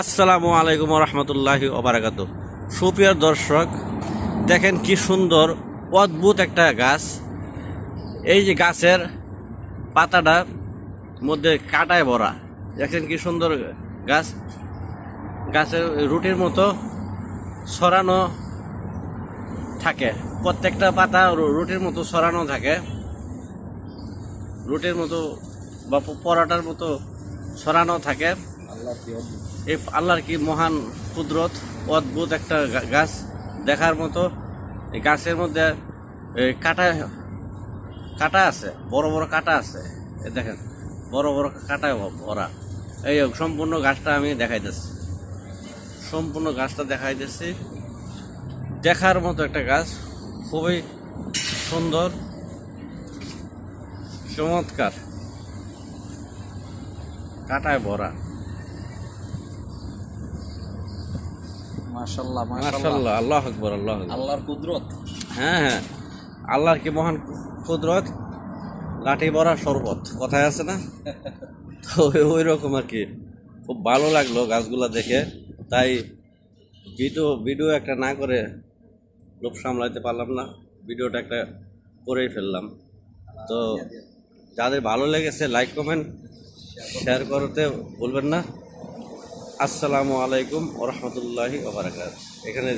আসসালামু আলাইকুম রহমতুল্লাহি ওবরাকাত। সুপ্রিয় দর্শক, দেখেন কি সুন্দর, অদ্ভুত একটা গাছ। এই যে গাছের পাতাটা মধ্যে কাটায় ভরা। দেখেন কি সুন্দর গাছ। গাছের রুটির মতো ছড়ানো থাকে। প্রত্যেকটা পাতা রুটির মতো ছড়ানো থাকে। রুটির মতো বা পরোটার মতো ছড়ানো থাকে। এই আল্লাহর কি মহান কুদরত, অদ্ভুত একটা গাছ দেখার মতো। এই গাছের মধ্যে কাটা কাটা আছে, বড় বড় কাটা আছে। দেখেন, বড় বড় কাটায় ভ- ভরা। এই সম্পূর্ণ গাছটা আমি দেখাইতেছি। সম্পূর্ণ গাছটা দেখাইতেছি। দেখার মতো একটা গাছ, খুবই সুন্দর, চমৎকার। কাটায় ভরা। মাশাল্লাহ মাশাল্লাহ আল্লাহ আকবর আল্লাহ আল্লাহর কুদরত। হ্যাঁ হ্যাঁ। আল্লাহর কি মহান কুদরত? লাঠি বড়া শরবত। কথায় আছে না? তো ওই রকম আর কি। খুব ভালো লাগল গাছগুলা দেখে। তাই ভিডিও ভিডিও একটা না করে লোভ সামলাতে পারলাম না। ভিডিওটা একটা করেই ফেললাম। তো যাদের ভালো লেগেছে লাইক কমেন্ট শেয়ার করতে বলবেন না। আসসালামু আলাইকুম ওরহমতুল্লাহি ওবরাকাত এখানে